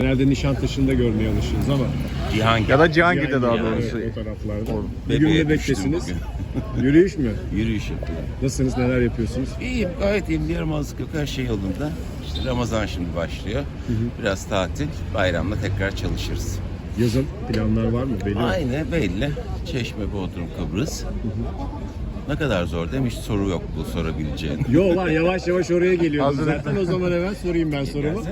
Genelde Nişantaşı'nda görmeye alışırız ama. Cihangir. Ya da Cihangir'de daha doğrusu. evet, o taraflarda. Or- Bugün Bebeğe de düştüm. Yürüyüş mü? Yürüyüş yapıyorum. Nasılsınız, neler yapıyorsunuz? İyiyim, gayet iyiyim. Bir yaramazlık yok, her şey yolunda. İşte Ramazan şimdi başlıyor. Biraz tatil, bayramda tekrar çalışırız. Yazın planlar var mı? Belli mi? Aynı belli. Çeşme, Bodrum, Kıbrıs. Ne kadar zor? Hiç soru yok bu sorabileceğin. Yo var yavaş yavaş oraya geliyordum Hazır. zaten. O zaman hemen sorayım ben sorumu.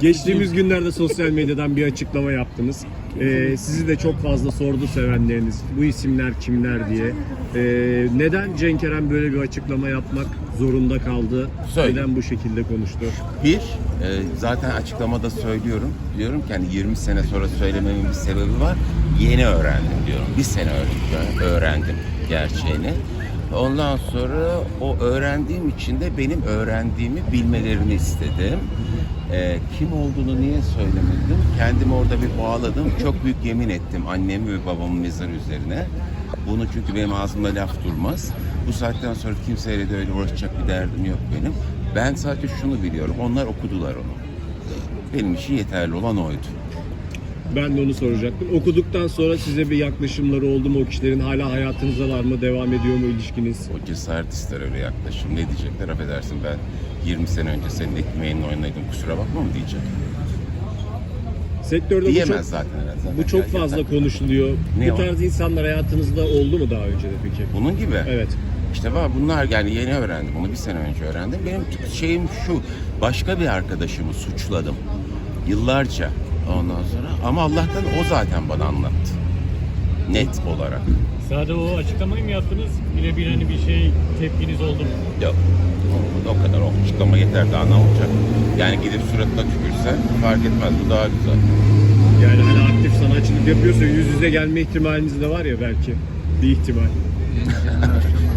Geçtiğimiz günlerde sosyal medyadan bir açıklama yaptınız. Ee, sizi de çok fazla sordu sevenleriniz. Bu isimler kimler diye. Ee, neden Cenk Eren böyle bir açıklama yapmak zorunda kaldı? Söyle. Neden bu şekilde konuştu? Bir, e, zaten açıklamada söylüyorum. Diyorum ki hani 20 sene sonra söylememin bir sebebi var. Yeni öğrendim diyorum. Bir sene öğrendim, öğrendim gerçeğini. Ondan sonra o öğrendiğim için de benim öğrendiğimi bilmelerini istedim. E, kim olduğunu niye söylemedim? Kendimi orada bir bağladım. Çok büyük yemin ettim annem ve babamın mezarı üzerine. Bunu çünkü benim ağzımda laf durmaz. Bu saatten sonra kimseyle de öyle uğraşacak bir derdim yok benim. Ben sadece şunu biliyorum. Onlar okudular onu. Benim için yeterli olan oydu. Ben de onu soracaktım. Okuduktan sonra size bir yaklaşımları oldu mu? O kişilerin hala hayatınızdalar mı? Devam ediyor mu ilişkiniz? O cesaret ister öyle yaklaşım. Ne diyecekler? Affedersin ben 20 sene önce senin ekmeğinle oynaydım kusura bakma mı diyecek. Sektörde bu Diyemez çok, zaten herhalde. bu çok Ya- fazla ya- konuşuluyor. Ne bu o? tarz insanlar hayatınızda oldu mu daha önce de peki? Bunun gibi. Evet. İşte var bunlar yani yeni öğrendim. Bunu bir sene önce öğrendim. Benim şeyim şu. Başka bir arkadaşımı suçladım. Yıllarca ondan sonra. Ama Allah'tan o zaten bana anlattı. Net olarak. Sadece o açıklamayı mı yaptınız? Birebir hani bir şey tepkiniz oldu mu? Yok. O, o kadar o açıklama yeter daha ne olacak? Yani gidip suratına tükürse fark etmez. Bu daha güzel. Yani hani aktif sanatçılık yapıyorsa yüz yüze gelme ihtimaliniz de var ya belki. Bir ihtimal.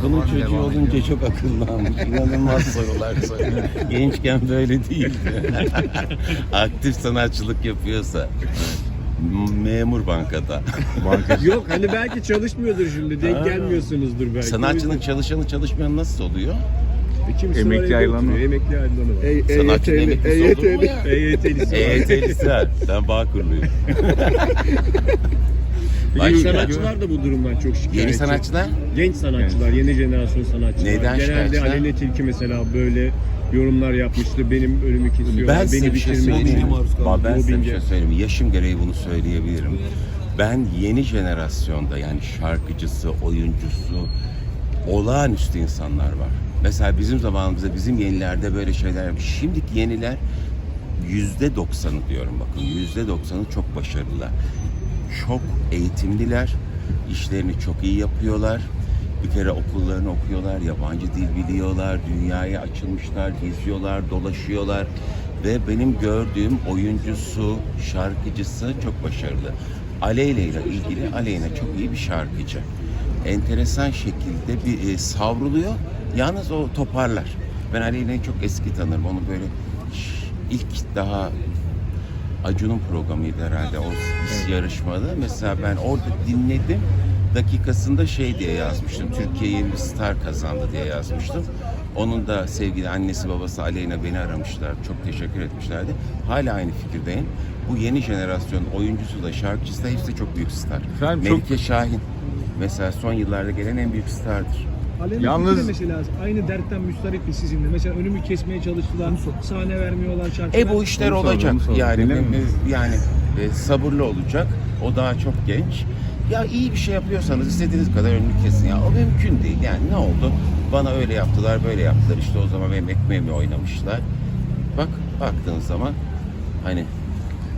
Bunun çocuğu olunca çok akıllanmış. İnanılmaz sorular soruyor. Gençken böyle değildi. Aktif sanatçılık yapıyorsa. Memur bankada. Yok hani belki çalışmıyordur şimdi. Denk Ha. gelmiyorsunuzdur belki. Sanatçının çalışanı çalışmayan nasıl oluyor? E, kimisi Emekli ayrılanı. Emekli ayrılanı var. Sanatçının emeklisi olur mu ya? EYT'lisi var. EYT'lisi var. Ben Bağkurluyum. Bak şimdi, sanatçılar da bu durumdan çok şikayetçi. Yeni sanatçılar? Genç sanatçılar, yeni jenerasyon sanatçılar. Neden Genelde şikayetçiler? Aleyna Tilki mesela böyle yorumlar yapmıştı. Benim önümü kesiyorlar, Ben size beni bir şey bitirmek söyleyeyim. için. Bak ben size bir Mobbinge. şey söyleyeyim. Yaşım gereği bunu söyleyebilirim. Ben yeni jenerasyonda yani şarkıcısı, oyuncusu olağanüstü insanlar var. Mesela bizim zamanımızda bizim yenilerde böyle şeyler yapmış. Şimdiki yeniler yüzde doksanı diyorum bakın yüzde doksanı çok başarılılar. Çok eğitimliler. işlerini çok iyi yapıyorlar. Bir kere okullarını okuyorlar, yabancı dil biliyorlar, dünyaya açılmışlar, geziyorlar, dolaşıyorlar. Ve benim gördüğüm oyuncusu, şarkıcısı çok başarılı. Aleyna ile ilgili Aleyna çok iyi bir şarkıcı. Enteresan şekilde bir e, savruluyor. Yalnız o toparlar. Ben Aleyna'yı çok eski tanırım. Onu böyle ilk daha Acun'un programıydı herhalde o s- yarışmada. Mesela ben orada dinledim. Dakikasında şey diye yazmıştım. Türkiye yeni bir star kazandı diye yazmıştım. Onun da sevgili annesi babası Aleyna beni aramışlar. Çok teşekkür etmişlerdi. Hala aynı fikirdeyim. Bu yeni jenerasyon oyuncusu da şarkıcısı da hepsi çok büyük star. Efendim, çok- Melike Şahin mesela son yıllarda gelen en büyük stardır. Aleyna Yalnız- mesela aynı dertten müstarip sizinle. Mesela önümü kesmeye çalıştılar, sahne vermiyorlar, şarkı E bu işler Onu olacak onu sor. yani yani e, sabırlı olacak. O daha çok genç. Ya iyi bir şey yapıyorsanız istediğiniz kadar önünü kesin ya. O mümkün değil. Yani ne oldu? Bana öyle yaptılar, böyle yaptılar. İşte o zaman benim ekmeğimi oynamışlar. Bak baktığın zaman hani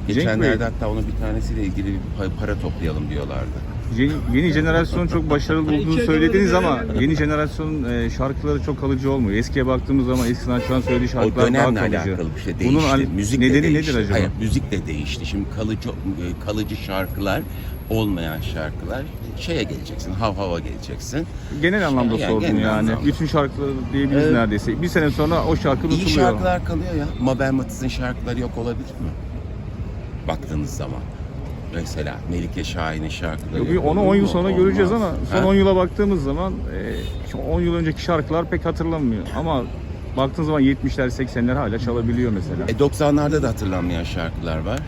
Cenk geçenlerde hatta onun bir tanesiyle ilgili bir pa- para toplayalım diyorlardı. Yeni, yeni jenerasyon çok başarılı olduğunu İki söylediniz ama yeni jenerasyon e, şarkıları çok kalıcı olmuyor. Eskiye baktığımız zaman eski sanatçıların söylediği O şarkılar daha dönemle kalıcı. alakalı bir şey değişti. Bunun al- müzik de nedeni değişti. nedir acaba? Hayır, müzik de değişti. Şimdi kalıcı e, kalıcı şarkılar olmayan şarkılar şeye geleceksin, hav hava geleceksin. Genel anlamda Yani sordum genel yani. anlamda. Bütün şarkıları diyebiliriz Ee, neredeyse. Bir sene sonra o şarkı İyi unutuluyor. şarkılar kalıyor ya. Mabel Matiz'in şarkıları yok olabilir mi? Baktığınız zaman. Mesela Melike Şahin'in şarkıları Yok, yok onu olur 10 yıl sonra göreceğiz Olmaz. ama son Ha? 10 yıla baktığımız zaman e, şu 10 yıl önceki şarkılar pek hatırlanmıyor. Ama baktığın zaman 70'ler 80'ler hala çalabiliyor mesela. E 90'larda da hatırlanmayan şarkılar var.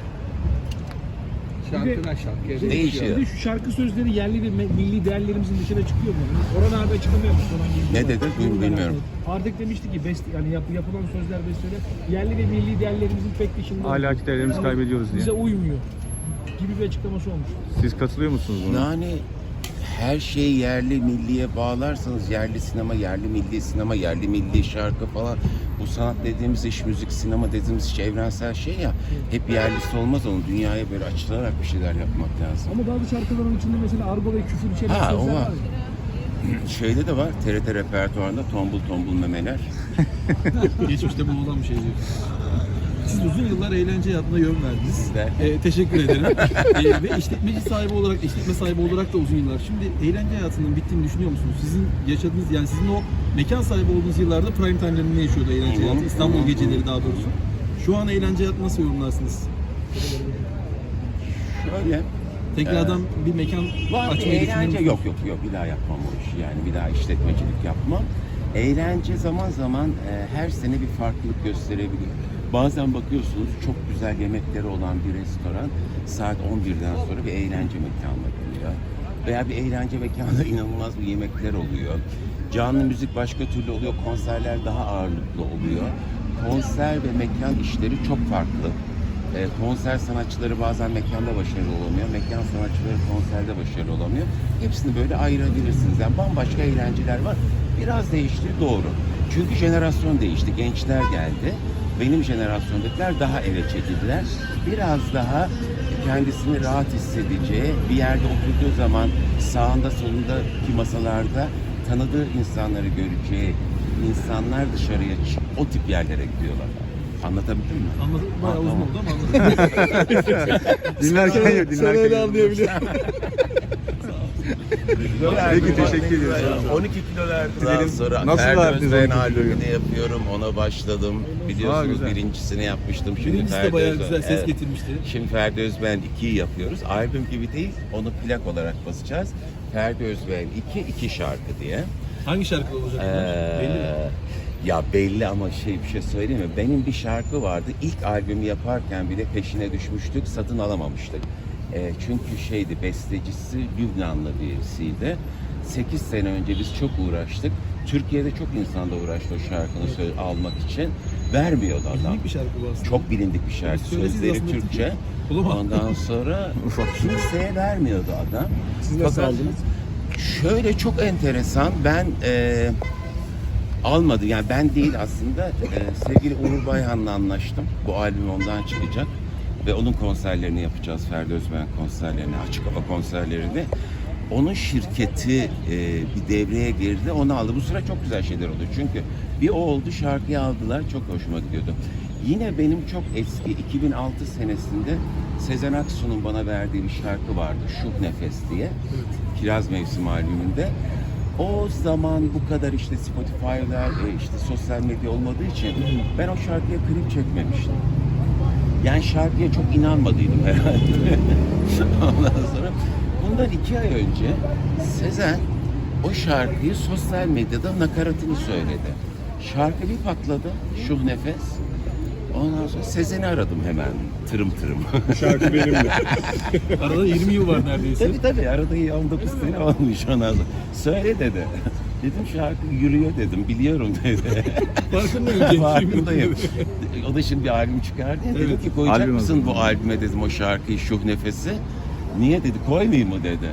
Şarkıdan şarkıya Değişiyor. Bir de şu şarkı sözleri yerli ve milli değerlerimizin dışına çıkıyor mu? Orhan abi açıklamıyormuş. Orhan Gencebay. Ne dedi? Bil- bilmiyorum. Ardek demişti ki best, yani yap, yapılan sözler besteler yerli ve milli değerlerimizin pek dışında. Ahlaki değerlerimizi kaybediyoruz diye. Bize uymuyor gibi bir açıklaması olmuş. Siz katılıyor musunuz buna? Yani her şeyi yerli milliye bağlarsanız yerli sinema, yerli milli sinema, yerli milli şarkı falan bu sanat dediğimiz iş, müzik, sinema dediğimiz iş evrensel şey ya. Hep yerlisi olmaz onu dünyaya böyle açılarak bir şeyler yapmak lazım. Ama bazı şarkıların içinde mesela argo ve küfür içeren Ha, o sözler var. var. Şeyde de var TRT repertuarında tombul tombul memeler. Geçmişte bu olan bir şey diyor. Siz uzun yıllar eğlence hayatına yön verdiniz. Sizler. Ee, teşekkür ederim. Ee, ve işletmeci sahibi olarak, işletme sahibi olarak da uzun yıllar. Şimdi eğlence hayatının bittiğini düşünüyor musunuz? Sizin yaşadığınız, yani sizin o mekan sahibi olduğunuz yıllarda prime time'larında ne yaşıyordu eğlence hayatı? İstanbul geceleri daha doğrusu. Şu an eğlence hayatını nasıl yorumlarsınız? Şöyle. Tekrardan bir mekan Var açmayı eğlence yok yok yok bir daha yapmam o işi yani bir daha işletmecilik yapmam. Eğlence zaman zaman e, her sene bir farklılık gösterebiliyor. Bazen bakıyorsunuz çok güzel yemekleri olan bir restoran saat 11'den sonra bir eğlence mekanına dönüyor. Veya bir eğlence mekanında inanılmaz bir yemekler oluyor. Canlı müzik başka türlü oluyor, konserler daha ağırlıklı oluyor. Konser ve mekan işleri çok farklı. E, konser sanatçıları bazen mekanda başarılı olamıyor. Mekan sanatçıları konserde başarılı olamıyor. Hepsini böyle ayırabilirsiniz. Yani bambaşka eğlenceler var. Biraz değişti doğru. Çünkü jenerasyon değişti. Gençler geldi. Benim jenerasyondakiler daha eve çekildiler. Biraz daha kendisini rahat hissedeceği, bir yerde oturduğu zaman sağında solundaki masalarda tanıdığı insanları göreceği insanlar dışarıya çık, o tip yerlere gidiyorlar. Anlatabildim mi? Anladım. Bayağı uzun oldu ama anladım. Dinlerken yok, dinlerken yok. Peki, teşekkür ediyoruz. 12 kilo. Daha sonra Nasıl Ferdi verdiniz Özbey'in 12 kiloyu? albümünü yapıyorum. Ona başladım. Biliyorsunuz güzel. birincisini yapmıştım. Şimdi Birincisi de Ferdi bayağı Özben- güzel ses Evet. getirmişti. Şimdi Ferdi Özben 2'yi yapıyoruz. Albüm gibi değil. Onu plak olarak basacağız. Ferdi Özben 2, 2 şarkı diye. Hangi şarkı olacak? bunlar? Belli mi? Ee, ya belli ama şey bir şey söyleyeyim mi? Benim bir şarkı vardı. İlk albümü yaparken bile peşine düşmüştük. Satın alamamıştık. Ee, çünkü şeydi bestecisi Lübnanlı birisiydi. 8 sene önce biz çok uğraştık. Türkiye'de çok insan da uçtı o şarkını söyle, almak için. Vermiyordu adam. Bilindik bir şarkı bu aslında. Çok bilindik bir şarkı. Sözleri Türkçe. Ondan sonra kimseye vermiyordu adam. Siz nasıl Fakat aldınız? Şöyle çok enteresan. Ben e, almadı. Yani ben değil aslında. E, sevgili Uğur Bayhan'la anlaştım. Bu albüm ondan çıkacak. Ve onun konserlerini yapacağız. Ferdi Özben konserlerini, açık hava konserlerini. Onun şirketi e, bir devreye girdi. Onu aldı. Bu sıra çok güzel şeyler oldu. Çünkü bir o oldu şarkıyı aldılar. Çok hoşuma gidiyordu. Yine benim çok eski 2006 senesinde Sezen Aksu'nun bana verdiği bir şarkı vardı. Şuh Nefes diye. Kiraz Mevsim albümünde. O zaman bu kadar işte Spotify'lar, e, işte sosyal medya olmadığı için ben o şarkıya klip çekmemiştim. Yani şarkıya çok inanmadıydım herhalde. Ondan sonra bundan iki ay önce Sezen o şarkıyı sosyal medyada nakaratını söyledi. Şarkı bir patladı. Şuh Nefes. Ondan sonra Sezen'i aradım hemen. Tırım tırım. Bu şarkı benim de. Arada 20 yıl var neredeyse. tabii tabii arada 19 sene olmuş ondan sonra. Söyle dedi. Dedim şarkı yürüyor dedim. Biliyorum dedi. Farkındayım. Farkındayım. o da şimdi bir albüm çıkardı ya. Dedim ki koyacak Albüm mısın bu albüme dedim o şarkıyı Şuh Nefes'i. Niye dedi koymayayım mı dedi.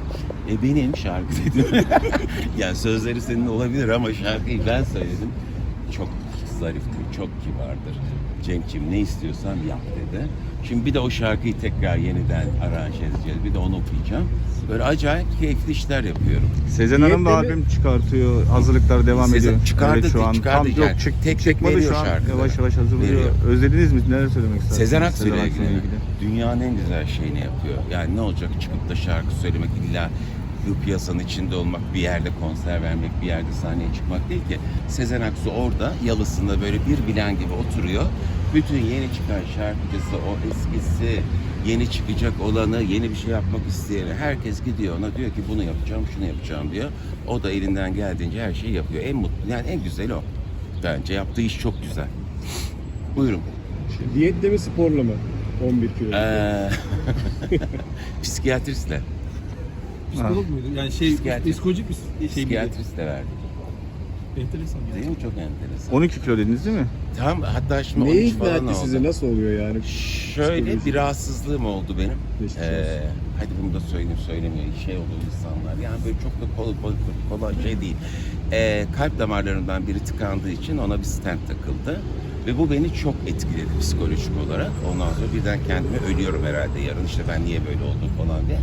E benim şarkı dedim. yani sözleri senin olabilir ama şarkıyı ben söyledim. Çok zariftir, çok kibardır. Cenk'ciğim ne istiyorsan yap dedi. Şimdi bir de o şarkıyı tekrar yeniden aranje edeceğiz. Bir de onu okuyacağım. Böyle acayip keyifli işler yapıyorum. Sezen Hanım da mi? albüm çıkartıyor. Hazırlıklar devam Sezen ediyor. çıkardı, Evet, şu an. çıkardı Tam yok yani. çık, Tek tek çıkmadı veriyor şu an. şarkıları. Yavaş yavaş hazırlıyor. Veriyor. Özlediniz mi? Neler söylemek istersiniz? Sezen Aksu'yla ilgili. Dünyanın en güzel şeyini yapıyor. Yani ne olacak çıkıp da şarkı söylemek illa bu piyasanın içinde olmak, bir yerde konser vermek, bir yerde sahneye çıkmak değil ki. Sezen Aksu orada yalısında böyle bir bilen gibi oturuyor. Bütün yeni çıkan şarkıcısı, o eskisi, yeni çıkacak olanı, yeni bir şey yapmak isteyeni herkes gidiyor ona diyor ki bunu yapacağım, şunu yapacağım diyor. O da elinden geldiğince her şeyi yapıyor. En mutlu, yani en güzeli o. Bence yaptığı iş çok güzel. Buyurun. Diyetle mi sporla mı? 11 kilo. Ee, psikiyatristle. Psikolog muydu? Yani şey Psikiyatri. psikolojik bir şey miydi? Psikiyatristle verdik. Enteresan yani. Değil mi? Çok enteresan. 12 kilo dediniz değil mi? Tam hatta şimdi Neyi 13 ikna falan etti oldu. sizi? Nasıl oluyor yani? Şöyle bir rahatsızlığım oldu benim. Geçmiş Ee, olsun. hadi bunu da söyleyeyim söylemiyor. Şey olur insanlar. Yani böyle çok da kolay, kolay, kolay şey değil. Ee, kalp damarlarından biri tıkandığı için ona bir stent takıldı. Ve bu beni çok etkiledi psikolojik olarak. Ondan sonra birden kendime ölüyorum herhalde yarın. İşte ben niye böyle oldum falan diye.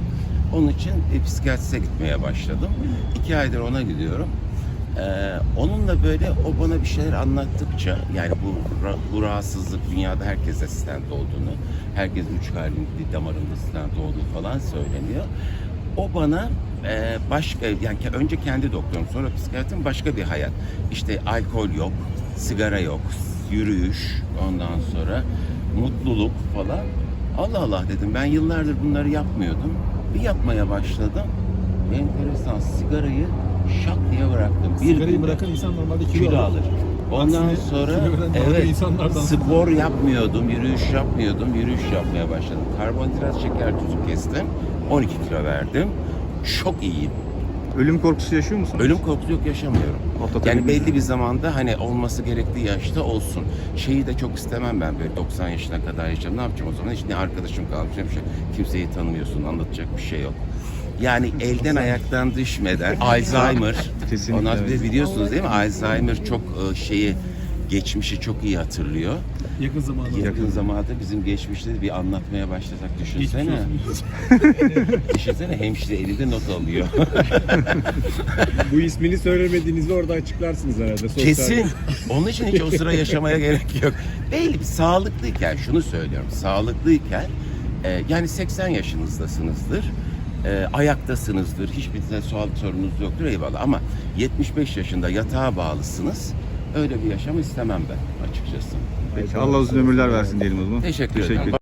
Onun için e, psikiyatriste gitmeye başladım. İki aydır ona gidiyorum. Ee, onunla böyle o bana bir şeyler anlattıkça yani bu bu rahatsızlık dünyada herkese stent olduğunu, herkes üç kalbin damarında stent olduğu falan söyleniyor. O bana e, başka yani önce kendi doktorum sonra psikiyatrim başka bir hayat. İşte alkol yok, sigara yok, yürüyüş ondan sonra mutluluk falan. Allah Allah dedim ben yıllardır bunları yapmıyordum. Bir yapmaya başladım. Enteresan sigarayı şak diye bıraktım. Bir Sigarayı günde bırakan insan normalde kilo, kilo alır. Ondan Aksine sonra kilo veren bazı evet insanlardan- spor yapmıyordum, yürüyüş yapmıyordum, yürüyüş yapmaya başladım. Karbonhidrat, şeker tuzu kestim. 12 kilo verdim. Çok iyiyim. Ölüm korkusu yaşıyor musunuz? Ölüm korkusu yok yaşamıyorum. Yani belli bir zamanda hani olması gerektiği yaşta olsun. Şeyi de çok istemem ben böyle 90 yaşına kadar yaşayacağım. Ne yapacağım o zaman? Hiç ne arkadaşım kalmış ne bir şey. Kimseyi tanımıyorsun, anlatacak bir şey yok. Yani elden ayaktan düşmeden Alzheimer. Kesinlikle, Ondan sonra biliyorsunuz değil mi? Alzheimer çok e, şeyi geçmişi çok iyi hatırlıyor. yakın zamanda. Yakın zamanda bizim geçmişte bir anlatmaya başlasak düşünsene. Düşünsene hemşire elinde not alıyor. Bu ismini söylemediğinizi orada açıklarsınız herhalde. Sosyal- Kesin. Onun için hiç o sıra yaşamaya gerek yok. Belli bir sağlıklıyken şunu söylüyorum. Sağlıklıyken e, yani 80 yaşınızdasınızdır. E, ayaktasınızdır. Hiçbir tane sağlık sorununuz yoktur eyvallah ama 75 yaşında yatağa bağlısınız. Öyle bir yaşam istemem ben açıkçası. Peki Allah uzun ömürler versin diyelim o zaman. Teşekkür, Teşekkür ederim.